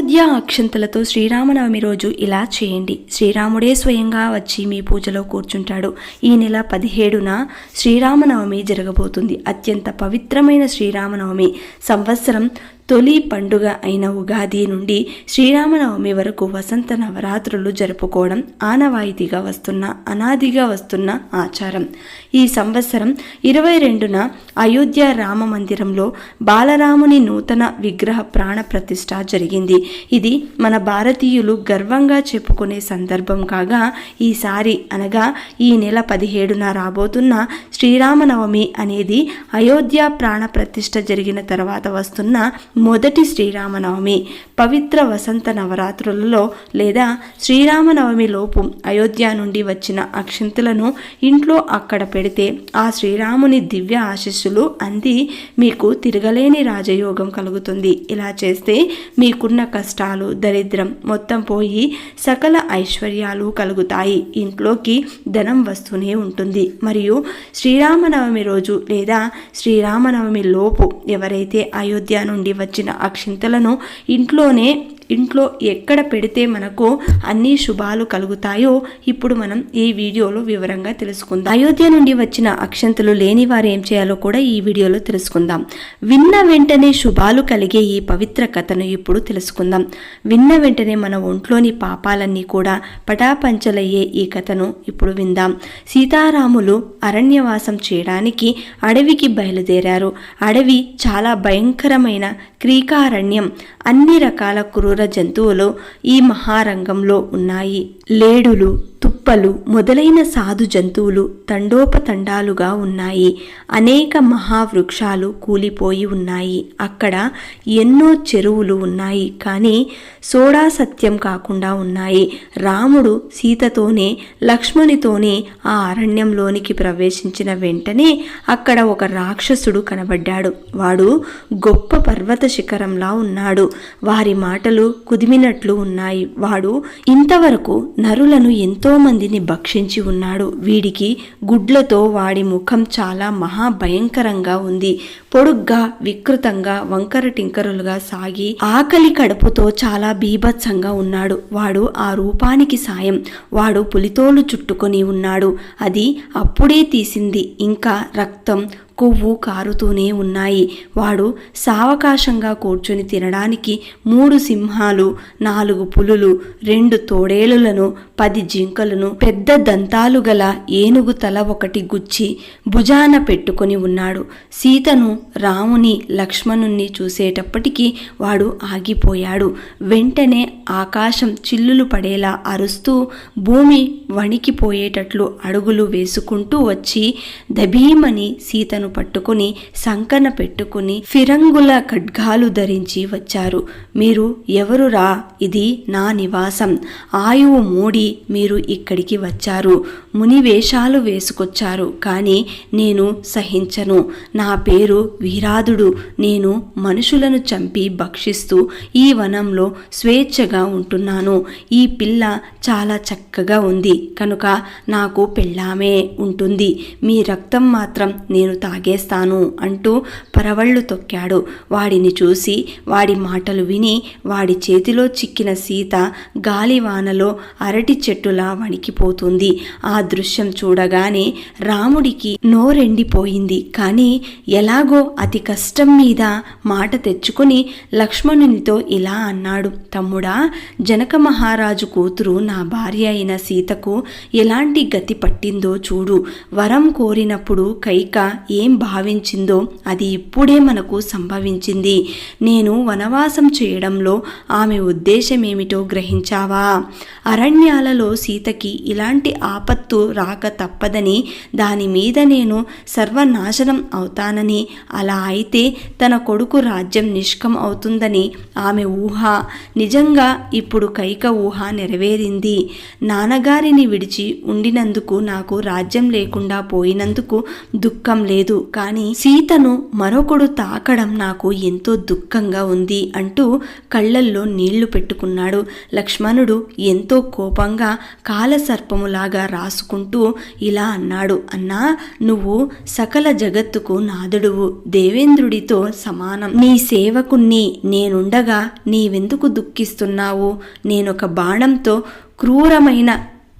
అయోధ్య అక్షంతలతో శ్రీరామనవమి రోజు ఇలా చేయండి. శ్రీరాముడే స్వయంగా వచ్చి మీ పూజలో కూర్చుంటాడు. ఈ నెల పదిహేడున శ్రీరామనవమి జరగబోతుంది. అత్యంత పవిత్రమైన శ్రీరామనవమి. సంవత్సరం తొలి పండుగ అయిన ఉగాది నుండి శ్రీరామనవమి వరకు వసంత నవరాత్రులు జరుపుకోవడం ఆనవాయితీగా వస్తున్న అనాదిగా వస్తున్న ఆచారం. ఈ సంవత్సరం ఇరవై రెండున అయోధ్య రామ మందిరంలో బాలరాముని నూతన విగ్రహ ప్రాణ ప్రతిష్ట జరిగింది. ఇది మన భారతీయులు గర్వంగా చెప్పుకునే సందర్భం కాగా ఈసారి అనగా ఈ నెల పదిహేడున రాబోతున్న శ్రీరామనవమి అనేది అయోధ్య ప్రాణ ప్రతిష్ట జరిగిన తర్వాత వస్తున్న మొదటి శ్రీరామనవమి పవిత్ర వసంత నవరాత్రులలో లేదా శ్రీరామనవమి లోపు అయోధ్య నుండి వచ్చిన అక్షంతులను ఇంట్లో అక్కడ పెడితే ఆ శ్రీరాముని దివ్య ఆశీస్సులు అంది మీకు తిరగలేని రాజయోగం కలుగుతుంది. ఇలా చేస్తే మీకున్న కష్టాలు దరిద్రం మొత్తం పోయి సకల ఐశ్వర్యాలు కలుగుతాయి. ఇంట్లోకి ధనం వస్తూనే ఉంటుంది. మరియు శ్రీరామనవమి రోజు లేదా శ్రీరామనవమి లోపు ఎవరైతే అయోధ్య నుండి వచ్చిన అక్షింతలను ఇంట్లోనే ఇంట్లో ఎక్కడ పెడితే మనకు అన్ని శుభాలు కలుగుతాయో ఇప్పుడు మనం ఈ వీడియోలో వివరంగా తెలుసుకుందాం. అయోధ్య నుండి వచ్చిన అక్షంతలు లేని వారు ఏం చేయాలో కూడా ఈ వీడియోలో తెలుసుకుందాం. విన్న వెంటనే శుభాలు కలిగే ఈ పవిత్ర కథను ఇప్పుడు తెలుసుకుందాం. విన్న వెంటనే మన ఒంట్లోని పాపాలన్నీ కూడా పటాపంచలయ్యే ఈ కథను ఇప్పుడు విందాం. సీతారాములు అరణ్యవాసం చేయడానికి అడవికి బయలుదేరారు. అడవి చాలా భయంకరమైన క్రీకారణ్యం. అన్ని రకాల క్రూర జంతువులు ఈ మహారంగంలో ఉన్నాయి. లేడులు తుప్పలు మొదలైన సాధు జంతువులు తండోపతండాలుగా ఉన్నాయి. అనేక మహావృక్షాలు కూలిపోయి ఉన్నాయి. అక్కడ ఎన్నో చెరువులు ఉన్నాయి. కానీ సోడా సత్యం కాకుండా ఉన్నాయి. రాముడు సీతతోనే లక్ష్మణితోనే ఆ అరణ్యంలోనికి ప్రవేశించిన వెంటనే అక్కడ ఒక రాక్షసుడు కనబడ్డాడు. వాడు గొప్ప పర్వత శిఖరంలా ఉన్నాడు. వారి మాటలు కుదిమినట్లు ఉన్నాయి. వాడు ఇంతవరకు నరులను ఎంతో మందిని భక్షించి ఉన్నాడు. వీడికి గుడ్లతో వాడి ముఖం చాలా మహాభయంకరంగా ఉంది. పొడుగ్గా వికృతంగా వంకర టింకరులుగా సాగి ఆకలి కడుపుతో చాలా బీభత్సంగా ఉన్నాడు. వాడు ఆ రూపానికి సాయం. వాడు పులితోలు చుట్టుకొని ఉన్నాడు. అది అప్పుడే తీసింది. ఇంకా రక్తం కొవ్వు కారుతూనే ఉన్నాయి. వాడు సావకాశంగా కూర్చుని తినడానికి మూడు సింహాలు నాలుగు పులులు రెండు తోడేలులను పది జింకలను పెద్ద దంతాలు గల ఏనుగు తల ఒకటి గుచ్చి భుజాన పెట్టుకొని ఉన్నాడు. సీతను రాముని లక్ష్మణుణ్ణి చూసేటప్పటికీ వాడు ఆగిపోయాడు. వెంటనే ఆకాశం చిల్లులు పడేలా అరుస్తూ భూమి వణికిపోయేటట్లు అడుగులు వేసుకుంటూ వచ్చి దభీమని సీతను పట్టుకుని సంకన పెట్టుకుని ఫిరంగుల ఖడ్గాలు ధరించి వచ్చారు. మీరు ఎవరురా ఇది నా నివాసం. ఆయువు మూడి మీరు ఇక్కడికి వచ్చారు. ముని వేషాలు వేసుకొచ్చారు. కానీ నేను సహించను. నా పేరు వీరాదుడు. నేను మనుషులను చంపి భక్షిస్తూ ఈ వనంలో స్వేచ్ఛగా ఉంటున్నాను. ఈ పిల్ల చాలా చక్కగా ఉంది. కనుక నాకు పెళ్ళామే ఉంటుంది. మీ రక్తం మాత్రం నేను తాగేస్తాను అంటూ పరవళ్ళు తొక్కాడు. వాడిని చూసి వాడి మాటలు విని వాడి చేతిలో చిక్కిన సీత గాలివానలో అరటి చెట్టులా వణికిపోతుంది. ఆ దృశ్యం చూడగానే రాముడికి నోరెండిపోయింది. కానీ ఎలాగో అతి కష్టం మీద మాట తెచ్చుకొని లక్ష్మణునితో ఇలా అన్నాడు. తమ్ముడా జనక మహారాజు కూతురు నా భార్య అయిన సీతకు ఎలాంటి గతి పట్టిందో చూడు. వరం కోరినప్పుడు కైక ఏ ఏం భావించిందో అది ఇప్పుడే మనకు సంభవించింది. నేను వనవాసం చేయడంలో ఆమె ఉద్దేశమేమిటో గ్రహించావా? అరణ్యాలలో సీతకి ఇలాంటి ఆపత్తు రాక తప్పదని దాని మీద నేను సర్వనాశనం అవుతానని అలా అయితే తన కొడుకు రాజ్యం నిష్కం అవుతుందని ఆమె ఊహ. నిజంగా ఇప్పుడు కైక ఊహ నెరవేరింది. నాన్నగారిని విడిచి ఉండినందుకు నాకు రాజ్యం లేకుండా పోయినందుకు దుఃఖం లేదు. లేదు కానీ సీతను మరొకడు తాకడం నాకు ఎంతో దుఃఖంగా ఉంది అంటూ కళ్ళల్లో నీళ్ళు పెట్టుకున్నాడు. లక్ష్మణుడు ఎంతో కోపంగా కాలసర్పములాగా రాసుకుంటూ ఇలా అన్నాడు అన్నా నువ్వు సకల జగత్తుకు నాదుడువు. దేవేంద్రుడితో సమానం. నీ సేవకుణ్ణి నేనుండగా నీవెందుకు దుఃఖిస్తున్నావు? నేనొక బాణంతో క్రూరమైన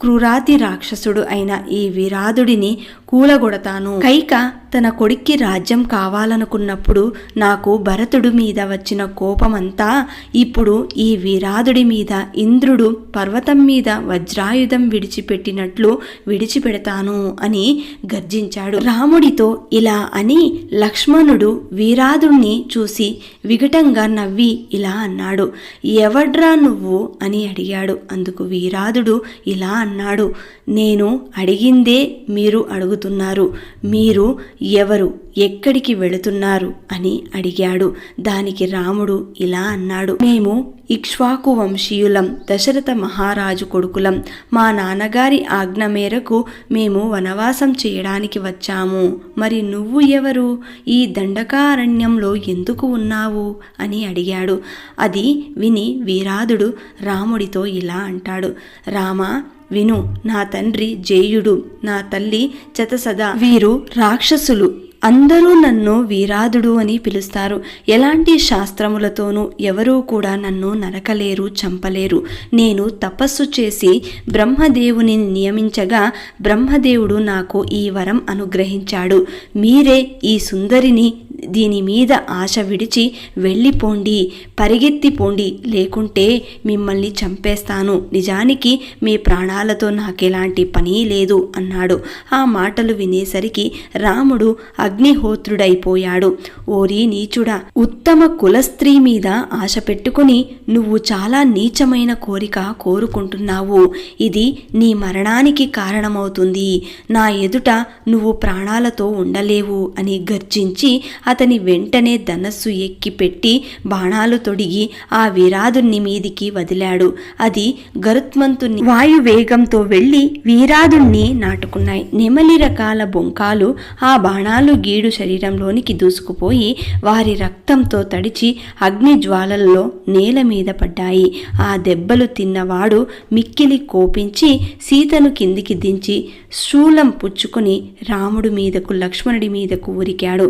క్రూరాతి రాక్షసుడు అయిన ఈ విరాధుడిని కూలగొడతాను. కైక తన కొడుక్కి రాజ్యం కావాలనుకున్నప్పుడు నాకు భరతుడి మీద వచ్చిన కోపమంతా ఇప్పుడు ఈ వీరాధుడి మీద ఇంద్రుడు పర్వతం మీద వజ్రాయుధం విడిచిపెట్టినట్లు విడిచిపెడతాను అని గర్జించాడు. రాముడితో ఇలా అని లక్ష్మణుడు వీరాధుణ్ణి చూసి వికటంగా నవ్వి ఇలా అన్నాడు. ఎవడ్రా నువ్వు? అని అడిగాడు. అందుకు వీరాధుడు ఇలా అన్నాడు. నేను అడిగిందే మీరు అడుగు అడుగుతున్నారు. మీరు ఎవరు? ఎక్కడికి వెళుతున్నారు? అని అడిగాడు. దానికి రాముడు ఇలా అన్నాడు. మేము ఇక్ష్వాకు వంశీయులం దశరథ మహారాజు కొడుకులం. మా నాన్నగారి ఆజ్ఞ మేరకు మేము వనవాసం చేయడానికి వచ్చాము. మరి నువ్వు ఎవరు? ఈ దండకారణ్యంలో ఎందుకు ఉన్నావు? అని అడిగాడు. అది విని వీరాధుడు రాముడితో ఇలా అంటాడు. రామా విను నా తండ్రి జేయుడు నా తల్లి చతసద. వీరు రాక్షసులు అందరూ నన్ను వీరాధుడు అని పిలుస్తారు. ఎలాంటి శాస్త్రములతోనూ ఎవరూ కూడా నన్ను నరకలేరు చంపలేరు. నేను తపస్సు చేసి బ్రహ్మదేవుని నియమించగా బ్రహ్మదేవుడు నాకు ఈ వరం అనుగ్రహించాడు. మీరే ఈ సుందరిని దీని మీద ఆశ విడిచి వెళ్ళిపోండి పరిగెత్తిపోండి లేకుంటే మిమ్మల్ని చంపేస్తాను. నిజానికి మీ ప్రాణాలతో నాకెలాంటి పని లేదు అన్నాడు. ఆ మాటలు వినేసరికి రాముడు అగ్నిహోత్రుడైపోయాడు. ఓరి నీచుడా ఉత్తమ కులస్త్రీ మీద ఆశ పెట్టుకుని నువ్వు చాలా నీచమైన కోరిక కోరుకుంటున్నావు. ఇది నీ మరణానికి కారణమవుతుంది. నా ఎదుట నువ్వు ప్రాణాలతో ఉండలేవు అని గర్జించి అతని వెంటనే ధనస్సు ఎక్కి పెట్టి బాణాలు తొడిగి ఆ వీరాధుణ్ణి మీదికి వదిలాడు. అది గరుత్మంతుని వాయువేగంతో వెళ్ళి వీరాదుణ్ణి నాటుకున్నాయి. నెమలి రకాల బొంకాలు ఆ బాణాలు గీడు శరీరంలోనికి దూసుకుపోయి వారి రక్తంతో తడిచి అగ్ని జ్వాలల్లో నేల మీద పడ్డాయి. ఆ దెబ్బలు తిన్నవాడు మిక్కిలి కోపించి సీతను కిందికి దించి శూలం పుచ్చుకుని రాముడి మీదకు లక్ష్మణుడి మీదకు ఉరికాడు.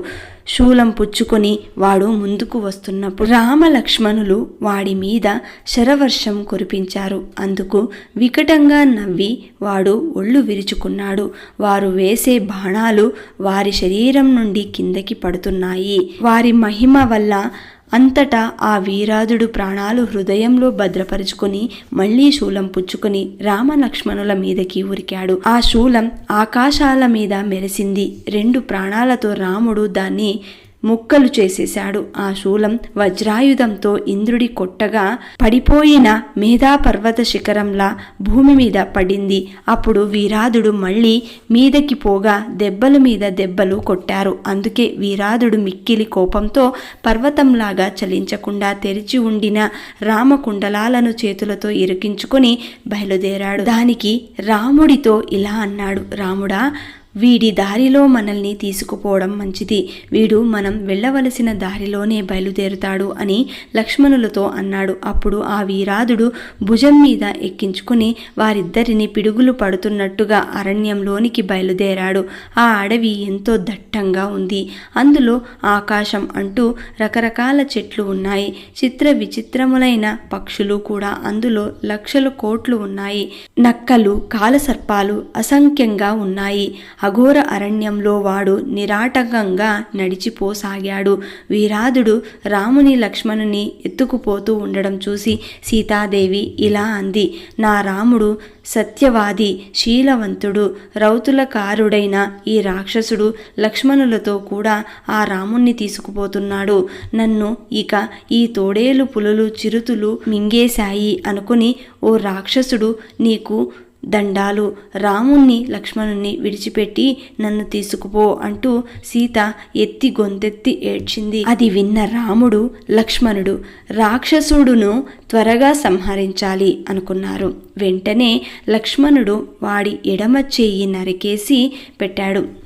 శూలం పుచ్చుకొని వాడు ముందుకు వస్తున్నప్పుడు రామలక్ష్మణులు వాడి మీద శరవర్షం కురిపించారు. అందుకు వికటంగా నవ్వి వాడు ఒళ్ళు విరుచుకున్నాడు. వారు వేసే బాణాలు వారి శరీరం నుండి కిందకి పడుతున్నాయి. వారి మహిమ వల్ల అంతటా ఆ వీరాధుడు ప్రాణాలు హృదయంలో భద్రపరుచుకుని మళ్ళీ శూలం పుచ్చుకుని రామలక్ష్మణుల మీదకి ఉరికాడు. ఆ శూలం ఆకాశాల మీద మెరిసింది. రెండు ప్రాణాలతో రాముడు దాన్ని ముక్కలు చేసేశాడు. ఆ శూలం వజ్రాయుధంతో ఇంద్రుడి కొట్టగా పడిపోయిన మేధాపర్వత శిఖరంలా భూమి మీద పడింది. అప్పుడు వీరాధుడు మళ్ళీ మీదకి పోగా దెబ్బల మీద దెబ్బలు కొట్టారు. అందుకే వీరాధుడు మిక్కిలి కోపంతో పర్వతంలాగా చలించకుండా తెరిచి ఉండిన రామకుండలాలను చేతులతో ఇరికించుకొని బయలుదేరాడు. దానికి రాముడితో ఇలా అన్నాడు. రాముడా వీడి దారిలో మనల్ని తీసుకుపోవడం మంచిది. వీడు మనం వెళ్ళవలసిన దారిలోనే బయలుదేరుతాడు అని లక్ష్మణులతో అన్నాడు. అప్పుడు ఆ వీరాధుడు భుజం మీద ఎక్కించుకుని వారిద్దరిని పిడుగులు పడుతున్నట్టుగా అరణ్యంలోనికి బయలుదేరాడు. ఆ అడవి ఎంతో దట్టంగా ఉంది. అందులో ఆకాశం అంటూ రకరకాల చెట్లు ఉన్నాయి. చిత్ర విచిత్రములైన పక్షులు కూడా అందులో లక్షలు కోట్లు ఉన్నాయి. నక్కలు కాలసర్పాలు అసంఖ్యంగా ఉన్నాయి. అఘోర అరణ్యంలో వాడు నిరాటకంగా నడిచిపోసాగాడు. వీరాధుడు రాముని లక్ష్మణుని ఎత్తుకుపోతూ ఉండడం చూసి సీతాదేవి ఇలా అంది నా రాముడు సత్యవాది శీలవంతుడు రౌతులకారుడైన ఈ రాక్షసుడు లక్ష్మణులతో కూడా ఆ రాముణ్ణి తీసుకుపోతున్నాడు. నన్ను ఇక ఈ తోడేలు పులులు చిరుతులు మింగేశాయి అనుకుని ఓ రాక్షసుడు నీకు దండాలు రాముణ్ణి లక్ష్మణుణ్ణి విడిచిపెట్టి నన్ను తీసుకుపో అంటూ సీత ఎత్తి గొంతెత్తి ఏడ్చింది. అది విన్న రాముడు లక్ష్మణుడు రాక్షసుడును త్వరగా సంహరించాలి అనుకున్నారు. వెంటనే లక్ష్మణుడు వాడి ఎడమ చేయి నరికేసి పెట్టాడు.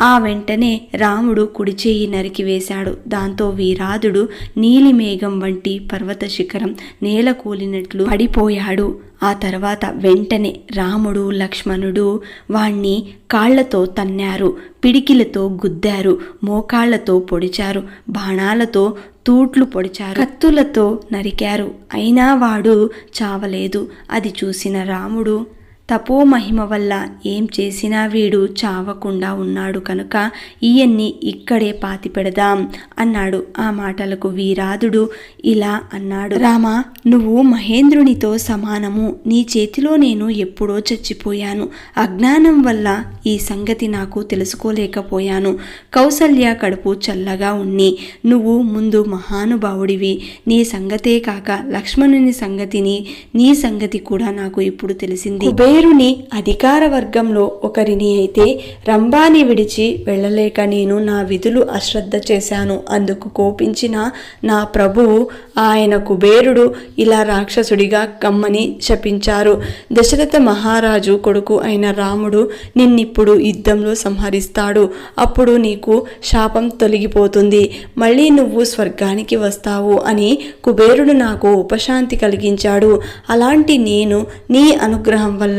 ఆ వెంటనే రాముడు కుడిచేయి నరికి నరికివేశాడు దాంతో వీరాధుడు నీలిమేఘం వంటి పర్వత శిఖరం నేల కూలినట్లు పడిపోయాడు. ఆ తర్వాత వెంటనే రాముడు లక్ష్మణుడు వాణ్ణి కాళ్ళతో తన్నారు పిడికిలతో గుద్దారు మోకాళ్ళతో పొడిచారు బాణాలతో తూట్లు పొడిచారు కత్తులతో నరికారు. అయినా వాడు చావలేదు. అది చూసిన రాముడు తపోమహిమ వల్ల ఏం చేసినా వీడు చావకుండా ఉన్నాడు కనుక ఈయన్ని ఇక్కడే పాతిపెడదాం అన్నాడు. ఆ మాటలకు వీరాధుడు ఇలా అన్నాడు. రామా నువ్వు మహేంద్రునితో సమానము. నీ చేతిలో నేను ఎప్పుడో చచ్చిపోయాను. అజ్ఞానం వల్ల ఈ సంగతి నాకు తెలుసుకోలేకపోయాను. కౌసల్య కడుపు చల్లగా ఉన్ని నువ్వు ముందు మహానుభావుడివి. నీ సంగతే కాక లక్ష్మణుని సంగతిని నీ సంగతి కూడా నాకు ఇప్పుడు తెలిసింది. కుబేరుని అధికార వర్గంలో ఒకరిని అయితే రంభాని విడిచి వెళ్ళలేక నేను నా విధులు అశ్రద్ధ చేశాను. అందుకు కోపించిన నా ప్రభువు ఆయన కుబేరుడు ఇలా రాక్షసుడిగా కమ్మని శపించారు. దశరథ మహారాజు కొడుకు అయిన రాముడు నిన్నిప్పుడు యుద్ధంలో సంహరిస్తాడు. అప్పుడు నీకు శాపం తొలగిపోతుంది. మళ్ళీ నువ్వు స్వర్గానికి వస్తావు అని కుబేరుడు నాకు ఉపశాంతి కలిగించాడు. అలాంటి నేను నీ అనుగ్రహం వల్ల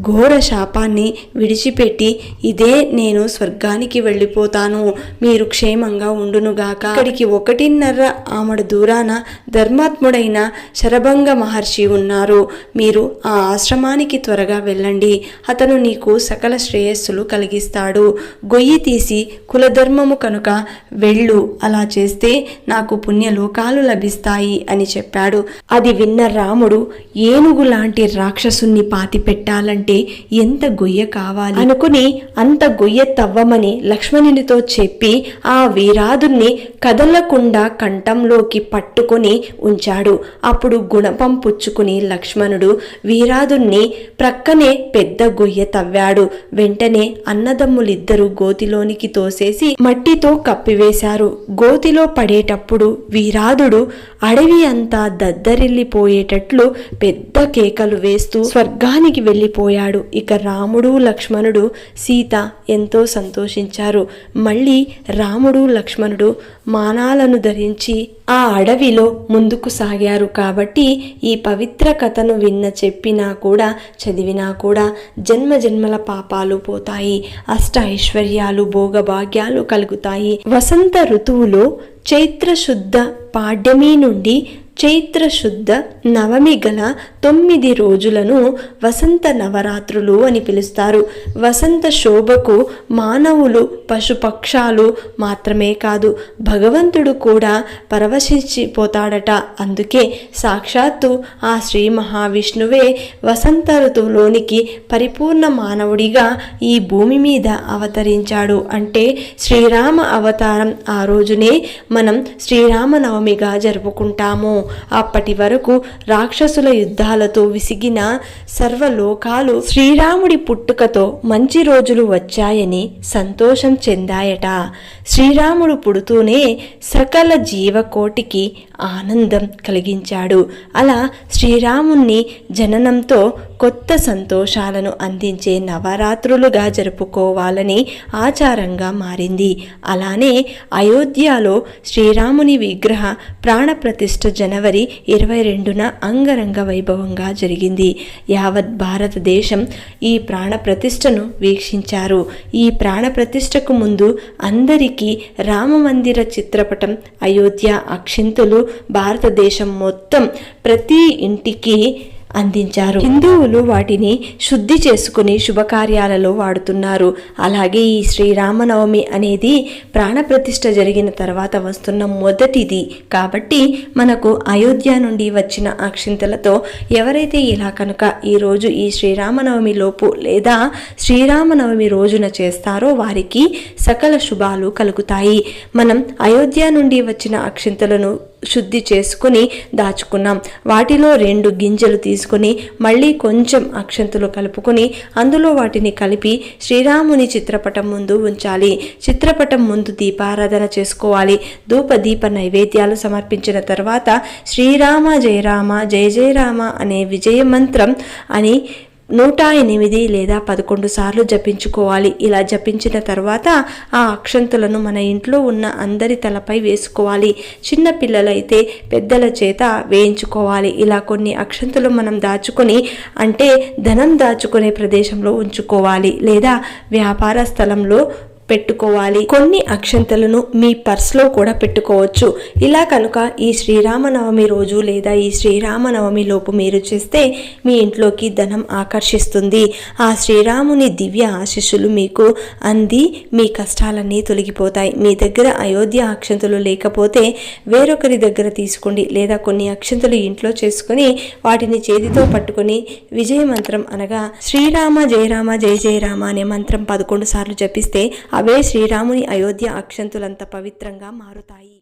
ఘోర శాపాన్ని విడిచిపెట్టి ఇదే నేను స్వర్గానికి వెళ్ళిపోతాను. మీరు క్షేమంగా ఉండునుగాక అక్కడికి ఒకటిన్నర ఆమడ దూరాన ధర్మాత్ముడైన శరభంగ మహర్షి ఉన్నారు. మీరు ఆ ఆశ్రమానికి త్వరగా వెళ్ళండి. అతను నీకు సకల శ్రేయస్సులు కలిగిస్తాడు. గొయ్యి తీసి కులధర్మము కనుక వెళ్ళు. అలా చేస్తే నాకు పుణ్యలోకాలు లభిస్తాయి అని చెప్పాడు. అది విన్న రాముడు ఏనుగు లాంటి రాక్షసుని పాతిపెట్టి పెట్టాలంటే ఎంత గొయ్య కావాలి? అనుకుని అంత గొయ్య తవ్వమని లక్ష్మణునితో చెప్పి ఆ వీరాదుని కదలకుండా కంఠంలోకి పట్టుకొని ఉంచాడు. అప్పుడు గుణపం పుచ్చుకుని లక్ష్మణుడు వీరాదుని ప్రక్కనే పెద్ద గొయ్య తవ్వాడు. వెంటనే అన్నదమ్ములిద్దరూ గోతిలోనికి తోసేసి మట్టితో కప్పివేశారు. గోతిలో పడేటప్పుడు వీరాదుడు అడవి అంతా దద్దరిల్లిపోయేటట్లు పెద్ద కేకలు వేస్తూ స్వర్గానికి వెళ్ళిపోయాడు. ఇక రాముడు లక్ష్మణుడు సీత ఎంతో సంతోషించారు. మళ్ళీ రాముడు లక్ష్మణుడు మానాలను ధరించి ఆ అడవిలో ముందుకు సాగారు. కాబట్టి ఈ పవిత్ర కథను విన్న చెప్పినా కూడా చదివినా కూడా జన్మ జన్మల పాపాలు పోతాయి. అష్ట ఐశ్వర్యాలు భోగభాగ్యాలు కలుగుతాయి. వసంత ఋతువులో చైత్ర శుద్ధ పాడ్యమి నుండి చైత్ర శుద్ధ నవమి గల తొమ్మిది రోజులను వసంత నవరాత్రులు అని పిలుస్తారు. వసంత శోభకు మానవులు పశుపక్షాలు మాత్రమే కాదు భగవంతుడు కూడా పరవశించిపోతాడట. అందుకే సాక్షాత్తు ఆ శ్రీ మహావిష్ణువే వసంత ఋతువులోనికి పరిపూర్ణ మానవుడిగా ఈ భూమి మీద అవతరించాడు. అంటే శ్రీరామ అవతారం ఆ రోజునే మనం శ్రీరామనవమిగా జరుపుకుంటాము. అప్పటి వరకు రాక్షసుల యుద్ధాలతో విసిగిన సర్వలోకాలు శ్రీరాముడి పుట్టుకతో మంచి రోజులు వచ్చాయని సంతోషం చెందాయట. శ్రీరాముడు పుడుతూనే సకల జీవకోటికి ఆనందం కలిగించాడు. అలా శ్రీరాముణ్ణి జననంతో కొత్త సంతోషాలను అందించే నవరాత్రులుగా జరుపుకోవాలని ఆచారంగా మారింది. అలానే అయోధ్యలో శ్రీరాముని విగ్రహ ప్రాణప్రతిష్ఠ జనవరి ఇరవై రెండున అంగరంగ వైభవంగా జరిగింది. యావత్ భారతదేశం ఈ ప్రాణప్రతిష్ఠను వీక్షించారు. ఈ ప్రాణప్రతిష్ఠకు ముందు అందరికీ రామమందిర చిత్రపటం అయోధ్య అక్షింతలు భారతదేశం మొత్తం ప్రతి ఇంటికి అందించారు. హిందువులు వాటిని శుద్ధి చేసుకుని శుభకార్యాలలో వాడుతున్నారు. అలాగే ఈ శ్రీరామనవమి అనేది ప్రాణప్రతిష్ఠ జరిగిన తర్వాత వస్తున్న మొదటిది. కాబట్టి మనకు అయోధ్య నుండి వచ్చిన అక్షింతలతో ఎవరైతే ఇలా కనుక ఈరోజు ఈ శ్రీరామనవమి లోపు లేదా శ్రీరామనవమి రోజున చేస్తారో వారికి సకల శుభాలు కలుగుతాయి. మనం అయోధ్య నుండి వచ్చిన అక్షింతలను శుద్ధి చేసుకుని దాచుకున్నాం. వాటిలో రెండు గింజలు తీసుకుని మళ్ళీ కొంచెం అక్షంతులు కలుపుకొని అందులో వాటిని కలిపి శ్రీరాముని చిత్రపటం ముందు ఉంచాలి. చిత్రపటం ముందు దీపారాధన చేసుకోవాలి. ధూప దీప నైవేద్యాలు సమర్పించిన తర్వాత శ్రీరామ జయరామ జయ జయ రామ అనే విజయ మంత్రం అని నూట ఎనిమిది లేదా పదకొండు సార్లు జపించుకోవాలి. ఇలా జపించిన తర్వాత ఆ అక్షంతులను మన ఇంట్లో ఉన్న అందరి తలపై వేసుకోవాలి. చిన్న పిల్లలైతే పెద్దల చేత వేయించుకోవాలి. ఇలా కొన్ని అక్షంతులు మనం దాచుకొని అంటే ధనం దాచుకునే ప్రదేశంలో ఉంచుకోవాలి. లేదా వ్యాపార స్థలంలో పెట్టుకోవాలి. కొన్ని అక్షంతలను మీ పర్స్లో కూడా పెట్టుకోవచ్చు. ఇలా కనుక ఈ శ్రీరామనవమి రోజు లేదా ఈ శ్రీరామనవమి లోపు మీరు చేస్తే మీ ఇంట్లోకి ధనం ఆకర్షిస్తుంది. ఆ శ్రీరాముని దివ్య ఆశీస్సులు మీకు అంది. మీ కష్టాలన్నీ తొలగిపోతాయి. మీ దగ్గర అయోధ్య అక్షంతలు లేకపోతే వేరొకరి దగ్గర తీసుకోండి లేదా కొన్ని అక్షంతలు ఇంట్లో చేసుకొని వాటిని చేతితో పట్టుకొని విజయ మంత్రం అనగా శ్రీరామ జయరామ జయ జయరామ అనే మంత్రం పదకొండు సార్లు జపిస్తే అవే శ్రీరాముని అయోధ్య అక్షంతులంత పవిత్రంగా మారుతాయి.